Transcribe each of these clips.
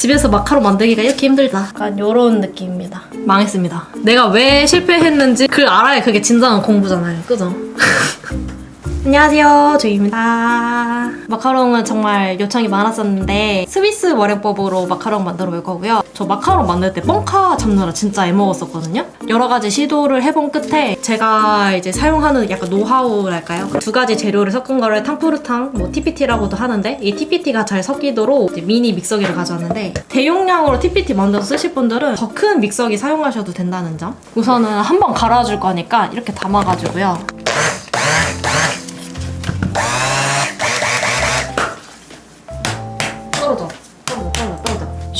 집에서 마카롱 만들기가 이렇게 힘들다. 약간 요런 느낌입니다. 망했습니다. 내가 왜 실패했는지 그 알아야 그게 진정한 공부잖아요. 그죠? 안녕하세요. 조이입니다. 마카롱은 정말 요청이 많았었는데 스위스 머랭법으로 마카롱 만들어 볼 거고요. 저 마카롱 만들 때 뻥카 잡느라 진짜 애먹었었거든요. 여러 가지 시도를 해본 끝에 제가 이제 사용하는 약간 노하우랄까요? 두 가지 재료를 섞은 거를 탕푸르탕, 뭐 TPT라고도 하는데 이 TPT가 잘 섞이도록 미니 믹서기를 가져왔는데 대용량으로 TPT 만들어서 쓰실 분들은 더 큰 믹서기 사용하셔도 된다는 점. 우선은 한번 갈아줄 거니까 이렇게 담아가지고요.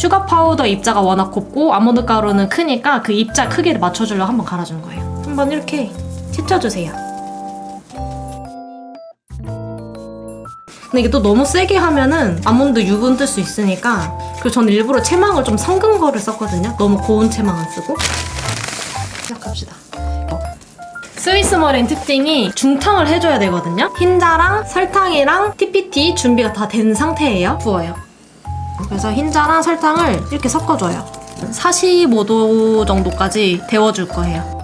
슈가 파우더 입자가 워낙 곱고 아몬드 가루는 크니까 그 입자 크기를 맞춰주려고 한번 갈아주는 거예요. 한번 이렇게 튀쳐주세요. 근데 이게 또 너무 세게 하면은 아몬드 유분 뜰 수 있으니까 그리고 저는 일부러 채망을 좀 섞은 거를 썼거든요. 너무 고운 채망 안 쓰고 시작합시다. 스위스 머랭 특징이 중탕을 해줘야 되거든요. 흰자랑 설탕이랑 TPT 준비가 다 된 상태예요. 부어요. 그래서 흰자랑 설탕을 이렇게 섞어줘요. 45도 정도까지 데워줄 거예요.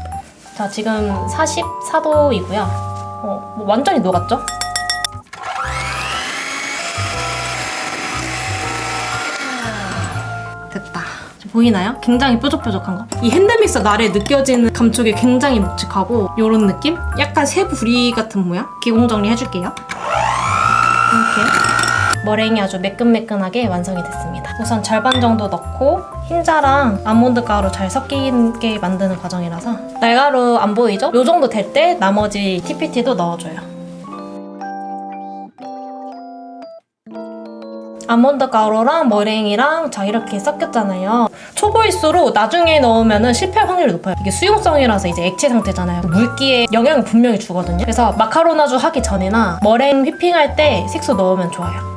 자, 지금 44도이고요. 어, 뭐 완전히 녹았죠? 됐다. 보이나요? 굉장히 뾰족뾰족한 거. 이 핸드믹서 날에 느껴지는 감촉이 굉장히 묵직하고 이런 느낌? 약간 새 부리 같은 모양? 기공 정리 해줄게요. 머랭이 아주 매끈매끈하게 완성이 됐습니다. 우선 절반 정도 넣고 흰자랑 아몬드 가루 잘 섞이게 만드는 과정이라서 날가루 안 보이죠? 이 정도 될 때 나머지 TPT도 넣어줘요. 아몬드 가루랑 머랭이랑 자 이렇게 섞였잖아요. 초보일수록 나중에 넣으면 실패할 확률이 높아요. 이게 수용성이라서 이제 액체 상태잖아요. 물기에 영향을 분명히 주거든요. 그래서 마카로나주 하기 전이나 머랭 휘핑할 때 색소 넣으면 좋아요.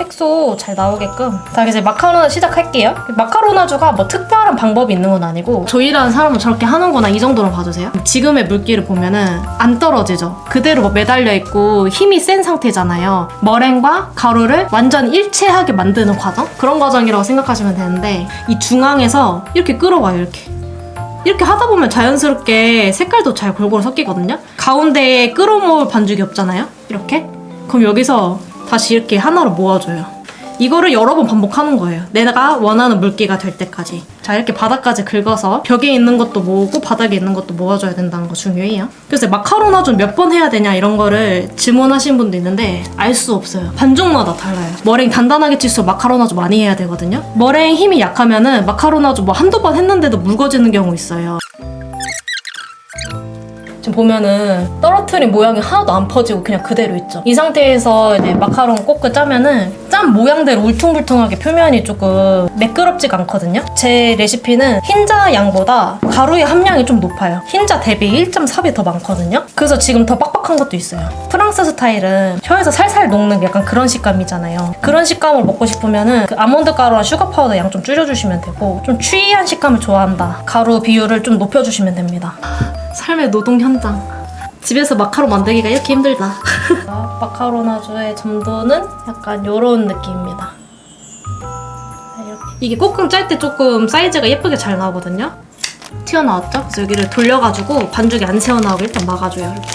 색소 잘 나오게끔. 자 이제 마카로나 시작할게요. 마카로나주가 뭐 특별한 방법이 있는 건 아니고 조이라는 사람은 저렇게 하는구나 이 정도로 봐주세요. 지금의 물기를 보면은 안 떨어지죠. 그대로 뭐 매달려 있고 힘이 센 상태잖아요. 머랭과 가루를 완전 일체하게 만드는 과정? 그런 과정이라고 생각하시면 되는데 이 중앙에서 이렇게 끌어와요 이렇게. 이렇게 하다 보면 자연스럽게 색깔도 잘 골고루 섞이거든요. 가운데에 끌어모을 반죽이 없잖아요. 이렇게. 그럼 여기서 다시 이렇게 하나로 모아줘요. 이거를 여러 번 반복하는 거예요. 내가 원하는 물기가 될 때까지. 자, 이렇게 바닥까지 긁어서 벽에 있는 것도 모으고 바닥에 있는 것도 모아줘야 된다는 거 중요해요. 그래서 마카로나 좀몇 번 해야 되냐 이런 거를 질문하신 분도 있는데 알 수 없어요. 반죽마다 달라요. 머랭 단단하게 칠수록 마카로나 좀 많이 해야 되거든요. 머랭 힘이 약하면은 마카로나 좀뭐 한두 번 했는데도 묽어지는 경우 있어요. 지금 보면은 떨어뜨린 모양이 하나도 안 퍼지고 그냥 그대로 있죠. 이 상태에서 이제 마카롱 꼬끄 짜면은 짠 모양대로 울퉁불퉁하게 표면이 조금 매끄럽지가 않거든요. 제 레시피는 흰자 양보다 가루의 함량이 좀 높아요. 흰자 대비 1.4배 더 많거든요. 그래서 지금 더 빡빡한 것도 있어요. 프랑스 스타일은 혀에서 살살 녹는 약간 그런 식감이잖아요. 그런 식감을 먹고 싶으면은 그 아몬드 가루와 슈가 파우더 양 좀 줄여주시면 되고 좀 추이한 식감을 좋아한다. 가루 비율을 좀 높여주시면 됩니다. 삶의 노동 현장. 집에서 마카롱 만들기가 이렇게 힘들다. 마카로나주의 점도는 약간 이런 느낌입니다. 이렇게. 이게 꼬끔 짤 때 조금 사이즈가 예쁘게 잘 나오거든요. 튀어나왔죠? 그래서 여기를 돌려가지고 반죽이 안 새어나오게 일단 막아줘요. 이렇게.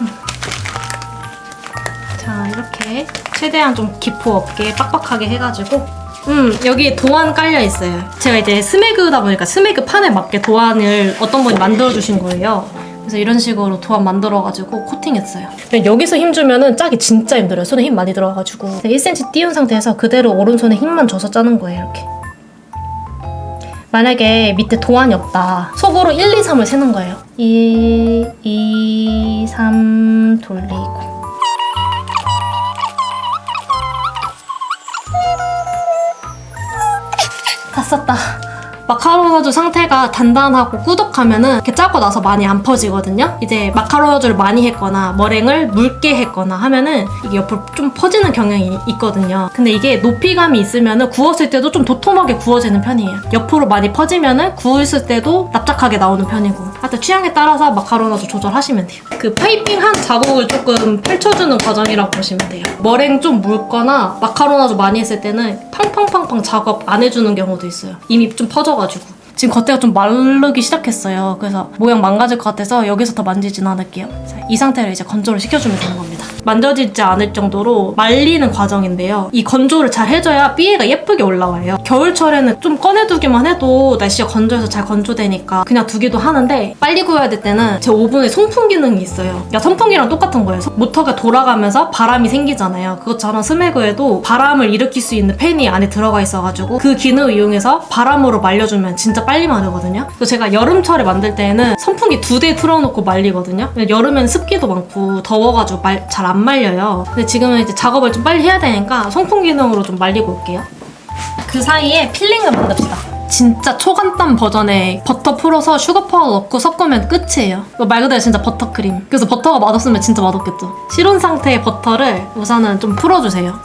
음. 자 이렇게 최대한 좀 기포 없게 빡빡하게 해가지고 음 여기 도안 깔려 있어요. 제가 이제 스매그다 보니까 스매그 판에 맞게 도안을 어떤 분이 만들어 주신 거예요. 그래서 이런 식으로 도안 만들어가지고 코팅했어요. 여기서 힘 주면은 짜기 진짜 힘들어요. 손에 힘 많이 들어가지고 1cm 띄운 상태에서 그대로 오른손에 힘만 줘서 짜는 거예요. 이렇게. 만약에 밑에 도안이 없다. 속으로 1, 2, 3을 세는 거예요. 1, 2, 3 돌리고. 다 썼다. 마카로나주 상태가 단단하고 꾸덕하면은 이렇게 짜고 나서 많이 안 퍼지거든요. 이제 마카로나주를 많이 했거나 머랭을 묽게 했거나 하면은 이게 옆으로 좀 퍼지는 경향이 있거든요. 근데 이게 높이감이 있으면은 구웠을 때도 좀 도톰하게 구워지는 편이에요. 옆으로 많이 퍼지면은 구웠을 때도 납작하게 나오는 편이고 하여튼 취향에 따라서 마카로나도 조절하시면 돼요. 그 파이핑 한 자국을 조금 펼쳐주는 과정이라고 보시면 돼요. 머랭 좀 묽거나 마카로나도 많이 했을 때는 팡팡팡팡 작업 안 해주는 경우도 있어요. 이미 좀 퍼져가지고. 지금 겉에가 좀 마르기 시작했어요. 그래서 모양 망가질 것 같아서 여기서 더 만지진 않을게요. 자, 이 상태로 이제 건조를 시켜주면 되는 겁니다. 만져지지 않을 정도로 말리는 과정인데요. 이 건조를 잘 해줘야 삐에가 예쁘게 올라와요. 겨울철에는 좀 꺼내두기만 해도 날씨가 건조해서 잘 건조되니까 그냥 두기도 하는데 빨리 구워야 될 때는 제 오븐에 송풍 기능이 있어요. 그러니까 선풍기랑 똑같은 거예요. 모터가 돌아가면서 바람이 생기잖아요. 그것처럼 스매그에도 바람을 일으킬 수 있는 팬이 안에 들어가 있어가지고 그 기능을 이용해서 바람으로 말려주면 진짜 빨리 마르거든요. 그래서 제가 여름철에 만들 때는 선풍기 두 대 틀어놓고 말리거든요. 여름엔 습기도 많고 더워가지고 잘 안 말려요. 근데 지금은 이제 작업을 좀 빨리 해야 되니까 송풍 기능으로 좀 말리고 올게요. 그 사이에 필링을 만듭시다. 진짜 초간단 버전에 버터 풀어서 슈거 파우더 넣고 섞으면 끝이에요. 이거 말 그대로 진짜 버터크림. 그래서 버터가 맛없으면 진짜 맛없겠죠. 실온 상태의 버터를 우선은 좀 풀어주세요.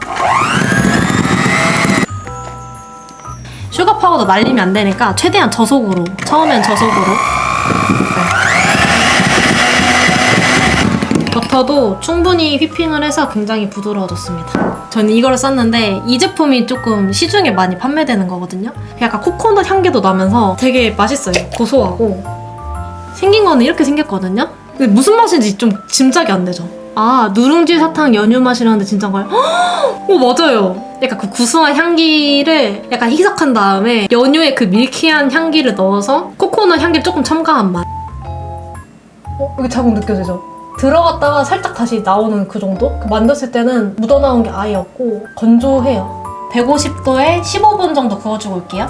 슈거 파우더 날리면 안 되니까 최대한 저속으로. 처음엔 저속으로. 네. 버터도 충분히 휘핑을 해서 굉장히 부드러워졌습니다. 저는 이거를 썼는데 이 제품이 조금 시중에 많이 판매되는 거거든요. 약간 코코넛 향기도 나면서 되게 맛있어요. 고소하고 생긴 거는 이렇게 생겼거든요. 근데 무슨 맛인지 좀 짐작이 안 되죠. 아 누룽지 사탕 연유 맛이라는데 진짜인가요? 오 맞아요. 약간 그 구수한 향기를 약간 희석한 다음에 연유에 그 밀키한 향기를 넣어서 코코넛 향기를 조금 첨가한 맛. 어 여기 자국 느껴지죠? 들어갔다가 살짝 다시 나오는 그 정도? 그 만졌을 때는 묻어나온 게 아예 없고 건조해요. 150도에 15분 정도 구워주고 올게요.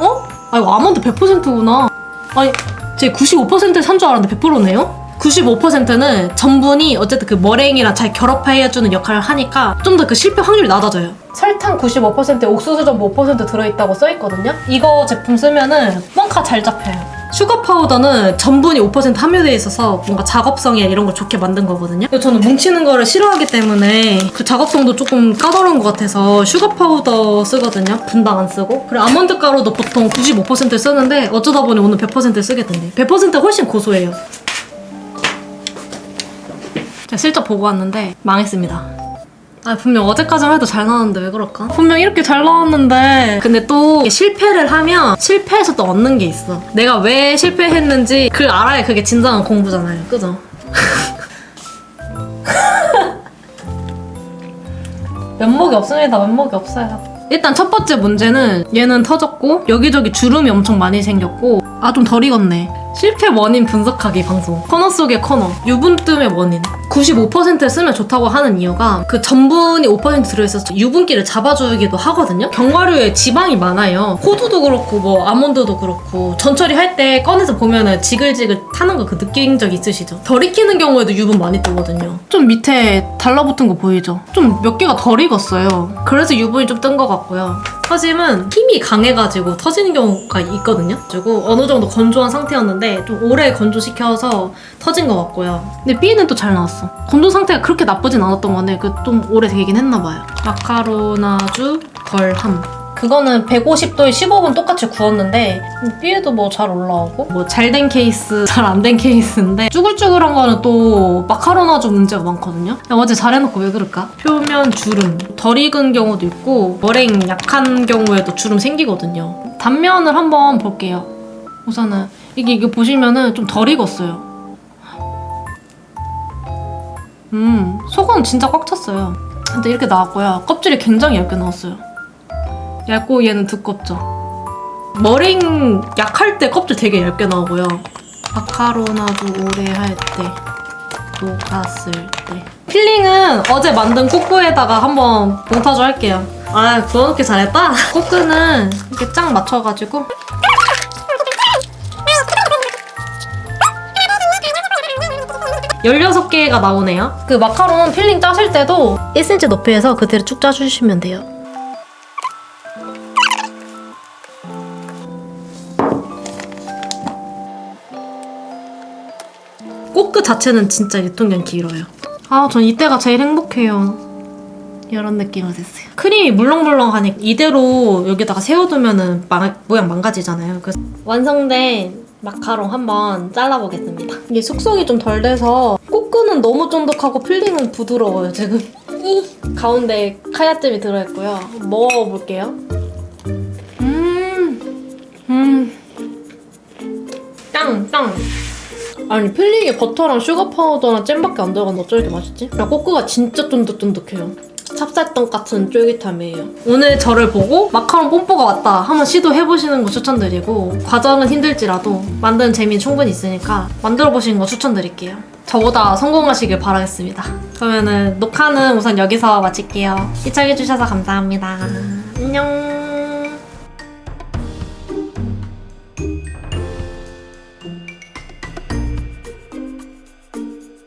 어? 아 이거 아몬드 100%구나. 아니 제 95%산 줄 알았는데 100%네요? 95%는 전분이 어쨌든 그 머랭이랑 잘 결합해주는 역할을 하니까 좀 더 그 실패 확률이 낮아져요. 설탕 95%에 옥수수 전분 5% 들어있다고 써있거든요. 이거 제품 쓰면은 뻥카 잘 잡혀요. 슈거 파우더는 전분이 5% 함유되어 있어서 뭔가 작업성이 이런 걸 좋게 만든 거거든요. 그리고 저는 뭉치는 거를 싫어하기 때문에 그 작업성도 조금 까다로운 것 같아서 슈거 파우더 쓰거든요. 분당 안 쓰고. 그리고 아몬드 가루도 보통 95% 쓰는데 어쩌다 보니 오늘 100% 쓰게 됐네. 100%가 훨씬 고소해요. 제가 슬쩍 보고 왔는데 망했습니다. 아 분명 어제까지만 해도 잘 나왔는데 왜 그럴까? 분명 이렇게 잘 나왔는데. 근데 또 실패를 하면 실패해서 또 얻는 게 있어. 내가 왜 실패했는지 그걸 알아야 그게 진정한 공부잖아요. 그죠? 면목이 없습니다. 면목이 없어요. 일단 첫 번째 문제는 얘는 터졌고 여기저기 주름이 엄청 많이 생겼고. 아 좀 덜 익었네 실패 원인 분석하기 방송. 코너 속의 코너. 유분뜸의 원인. 95%를 쓰면 좋다고 하는 이유가 그 전분이 5% 들어있어서 유분기를 잡아주기도 하거든요? 견과류에 지방이 많아요. 호두도 그렇고 뭐 아몬드도 그렇고 전처리 할 때 꺼내서 보면은 지글지글 타는 거 그 느낀 적 있으시죠? 덜 익히는 경우에도 유분 많이 뜨거든요. 좀 밑에 달라붙은 거 보이죠? 좀 몇 개가 덜 익었어요. 그래서 유분이 좀 뜬 것 같고요 터짐은 힘이 강해가지고 터지는 경우가 있거든요. 그리고 어느 정도 건조한 상태였는데 좀 오래 건조시켜서 터진 것 같고요. 근데 B는 또 잘 나왔어. 건조 상태가 그렇게 나쁘진 않았던 건데 그 좀 오래 되긴 했나 봐요. 마카로나주 걸함. 그거는 150도에 15분 똑같이 구웠는데 B에도 뭐 잘 올라오고 뭐 잘 된 케이스, 잘 안 된 케이스인데 쭈글쭈글한 거는 또 마카로나주 문제가 많거든요. 어제 잘해놓고 왜 그럴까? 표면 주름, 덜 익은 경우도 있고 머랭 약한 경우에도 주름 생기거든요. 단면을 한번 볼게요. 우선은 이게 이게 보시면은 좀 덜 익었어요. 음, 속은 진짜 꽉 찼어요. 근데 이렇게 나왔고요. 껍질이 굉장히 얇게 나왔어요. 얇고 얘는 두껍죠. 머랭 약할 때 껍질 되게 얇게 나오고요. 마카로나도 오래 할 때, 녹았을 때. 필링은 어제 만든 꼬끄에다가 한번 몽타주 할게요. 아, 구워놓기 잘했다. 꼬끄는 이렇게 짱 맞춰가지고 16개가 나오네요. 그 마카롱 필링 짜실 때도 1cm 높이에서 그대로 쭉 짜주시면 돼요. 자체는 진짜 유통기한 길어요. 아, 전 이때가 제일 행복해요. 이런 느낌이 됐어요. 크림이 물렁물렁하니 이대로 여기다가 세워두면은 망- 모양 망가지잖아요. 그래서 완성된 마카롱 한번 잘라보겠습니다. 이게 숙성이 좀 덜 돼서 꼬끄는 너무 쫀득하고 필링은 부드러워요 지금. 이 가운데 카야잼이 들어있고요. 먹어볼게요. 음, 음, 아니 필링에 버터랑 슈가 파우더랑 잼밖에 안 들어갔는데 어쩜 이렇게 맛있지? 그냥 꼬끄가 진짜 쫀득쫀득해요. 찹쌀떡 같은 쫄깃함이에요. 오늘 저를 보고 마카롱 뽐뽀가 왔다 하면 시도해보시는 거 추천드리고 과정은 힘들지라도 만드는 재미 충분히 있으니까 만들어보시는 거 추천드릴게요. 저보다 성공하시길 바라겠습니다. 그러면은 녹화는 우선 여기서 마칠게요. 시청해주셔서 감사합니다. 안녕.